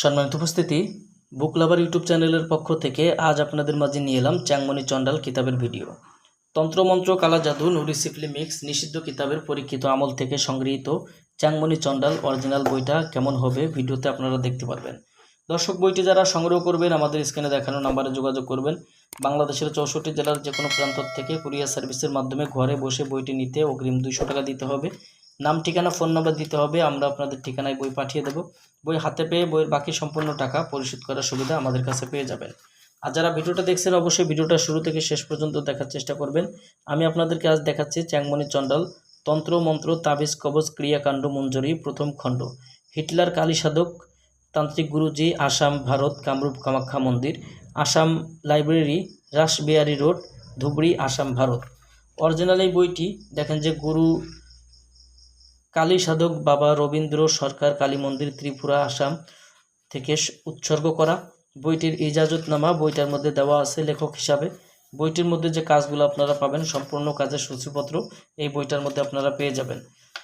সম্মানিত উপস্থিতি, বুক লাভার ইউটিউব চ্যানেলের পক্ষ থেকে আজ আপনাদের মাঝে নিয়ে এলাম চ্যাংমণি চণ্ডাল কিতাবের ভিডিও। তন্ত্রমন্ত্র কালা, জাদু নুরিসিফলি মিক্স, নিষিদ্ধ কিতাবের পরীক্ষিত আমল থেকে সংগৃহীত চ্যাংমণি চণ্ডাল অরিজিনাল বইটা কেমন হবে ভিডিওতে আপনারা দেখতে পারবেন। দর্শক বইটি যারা সংগ্রহ করবেন, আমাদের স্ক্রিনে দেখানো নাম্বারে যোগাযোগ করবেন। বাংলাদেশের চৌষট্টি জেলার যে কোনো প্রান্ত থেকে কুরিয়ার সার্ভিসের মাধ্যমে ঘরে বসে বইটি নিতে অগ্রিম দুইশো টাকা দিতে হবে। নাম, ঠিকানা, ফোন নাম্বার দিতে হবে। আমরা আপনাদের ঠিকানায় বই পাঠিয়ে দেব। বই হাতে পেয়ে বইয়ের বাকি সম্পূর্ণ টাকা পরিশোধ করার সুবিধা আমাদের কাছে পেয়ে যাবেন। আর যারা ভিডিওটা দেখছেন, অবশ্যই ভিডিওটা শুরু থেকে শেষ পর্যন্ত দেখার চেষ্টা করবেন। আমি আপনাদেরকে আজ দেখাচ্ছি চ্যাংমণি চণ্ডাল, তন্ত্র, মন্ত্র, তাবিজ কবজ ক্রিয়াকাণ্ড মঞ্জুরি, প্রথম খণ্ড। হিটলার, কালী সাধক, তান্ত্রিক গুরুজি, আসাম, ভারত, কামরূপ কামাখ্যা মন্দির, Assam library, Rashbehari road, Dhubri, Assam, Bharat. Original এই বইটি, দেখেন যে গুরু কালী সাধক বাবা রবীন্দ্র সরকার কালী মন্দির, ত্রিপুরা, আসাম থেকে উৎসর্গ করা। বইটির ইজাজতনামা বইটার মধ্যে দেওয়া আছে লেখক হিসাবে। বইটির মধ্যে যে কাজগুলো আপনারা পাবেন, সম্পূর্ণ কাজের সূচিপত্র এই বইটার মধ্যে আপনারা পেয়ে যাবেন।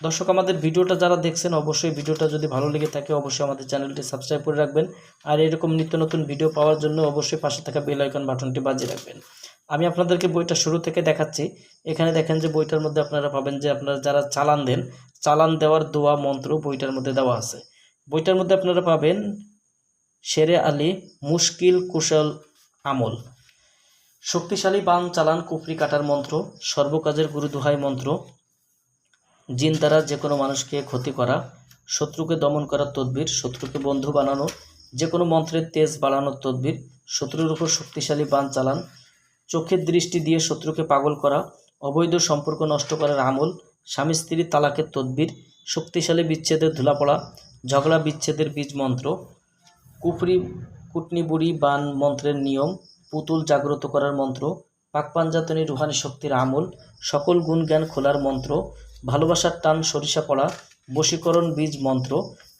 দর্শক, আমাদের ভিডিওটা যারা দেখছেন, অবশ্যই ভিডিওটা যদি ভালো লেগে থাকে, অবশ্যই আমাদের চ্যানেলটি সাবস্ক্রাইব করে রাখবেন। আর এরকম নিত্য নতুন ভিডিও পাওয়ার জন্য অবশ্যই পাশে থাকা বেল আইকন বাটনটি বাজিয়ে রাখবেন। আমি আপনাদেরকে বইটা শুরু থেকে দেখাচ্ছি। এখানে দেখেন যে বইটার মধ্যে আপনারা পাবেন যে আপনারা যারা চালান দেন, চালান দেওয়ার দোয়া মন্ত্র বইটার মধ্যে দেওয়া আছে। বইটার মধ্যে আপনারা পাবেন শেরে আলী মুশকিল কুশল আমল। শক্তিশালী বান চালান কুফরি কাটার মন্ত্র, সর্বকাজের গুরু দোহাই মন্ত্র, জিন দ্বারা যে কোনো মানুষকে ক্ষতি করা, শত্রুকে দমন করার তদবির, শত্রুকে বন্ধু বানানো, যে কোনো মন্ত্রের তেজ বাড়ানোর তদবির, শত্রুর উপর শক্তিশালী বান চালান চোখের দৃষ্টি দিয়ে শত্রুকে পাগল করা, অবৈধ সম্পর্ক নষ্ট করার আমল, স্বামী স্ত্রী তালাকের তদবির, শক্তিশালী বিচ্ছেদের ধুলা পড়া ঝগড়া বিচ্ছেদের বীজ মন্ত্র, কুফরি কুটনি বুড়ি বান মন্ত্রের নিয়ম, পুতুল জাগ্রত করার মন্ত্র পাকপাঞ্জাতনী রুহানি শক্তির আমল, সকল গুণ জ্ঞান খোলার মন্ত্র, ভালোবাসার টান সরিষা পড়া, বশীকরণ বীজ মন্ত্র,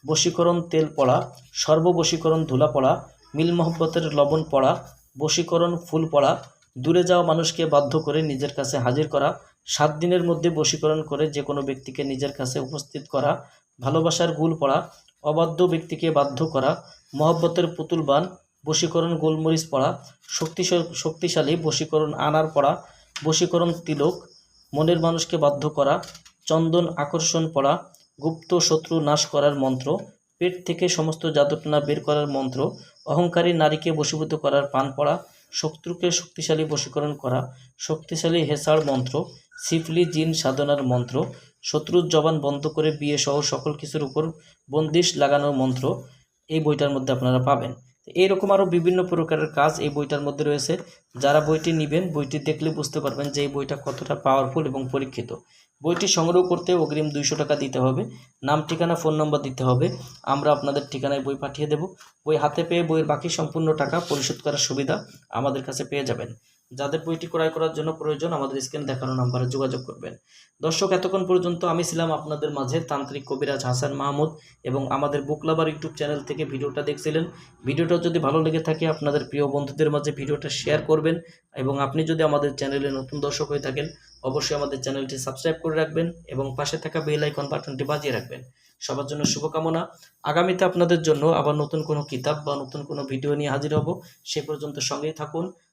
বশীকরণ তেল পড়া, সর্ববশীকরণ ধুলা পড়া, মিল মহব্বতের লবণ পড়া, বশীকরণ ফুল পড়া দূরে যাওয়া মানুষকে বাধ্য করে নিজের কাছে হাজির করা, সাত দিনের মধ্যে বশীকরণ করে যে কোনো ব্যক্তিকে নিজের কাছে উপস্থিত করা, ভালোবাসার গুল পড়া, অবাধ্য ব্যক্তিকে বাধ্য করা, মহব্বতের পুতুল বান, বশীকরণ গোলমরিচ পড়া, শক্তি শক্তিশালী বশীকরণ আনার পড়া, বশীকরণ তিলক, মনের মানুষকে বাধ্য করা, চন্দন আকর্ষণ পড়া, গুপ্ত শত্রু নাশ করার মন্ত্র, পেট থেকে সমস্ত জাদুটনা বের করার মন্ত্র, অহংকারী নারীকে বশীভূত করার পান পড়া শত্রুকে শক্তিশালী বশীকরণ করা, শক্তিশালী হেসার মন্ত্র, সিফলি জিন সাধনার মন্ত্র, শত্রুর জবান বন্ধ করে বিয়ে সহ সকল কিছুর উপর বন্দিশ লাগানোর মন্ত্র, এই বইটার মধ্যে আপনারা পাবেন। এইরকম আরও বিভিন্ন প্রকারের কাজ এই বইটার মধ্যে রয়েছে। যারা বইটি নেবেন, বইটি দেখলে বুঝতে পারবেন যে এই বইটা কতটা পাওয়ারফুল এবং পরীক্ষিত। বইটি সংগ্রহ করতে অগ্রিম দুইশো টাকা দিতে হবে। নাম, ঠিকানা ফোন নম্বর দিতে হবে। আমরা আপনাদের ঠিকানায় বই পাঠিয়ে দেব। বই হাতে পেয়ে বইয়ের বাকি সম্পূর্ণ টাকা পরিশোধ করার সুবিধা আমাদের কাছে পেয়ে যাবেন। যাদের বইটি ক্রয় করার জন্য প্রয়োজন, আমাদের স্ক্রিন দেখানো নাম্বারে যোগাযোগ করবেন। দর্শক, এতক্ষণ পর্যন্ত আমি ছিলাম আপনাদের মাঝে তান্ত্রিক কবিরাজ হাসান মাহমুদ এবং আমাদের বুকলাবার ইউটিউব চ্যানেল থেকে ভিডিওটা দেখছিলেন। ভিডিওটা যদি ভালো লেগে থাকে, আপনাদের প্রিয় বন্ধুদের মাঝে ভিডিওটা শেয়ার করবেন এবং আপনি যদি আমাদের চ্যানেলে নতুন দর্শক হয়ে থাকেন, অবশ্যই আমাদের চ্যানেলটি সাবস্ক্রাইব করে রাখবেন এবং পাশে থাকা বেল আইকন বাটনটি বাজিয়ে রাখবেন। সবার জন্য শুভকামনা। আগামীতে আপনাদের জন্য আবার নতুন কোনো কিতাব বা নতুন কোনো ভিডিও নিয়ে হাজির হব। সে পর্যন্ত সঙ্গেই থাকুন।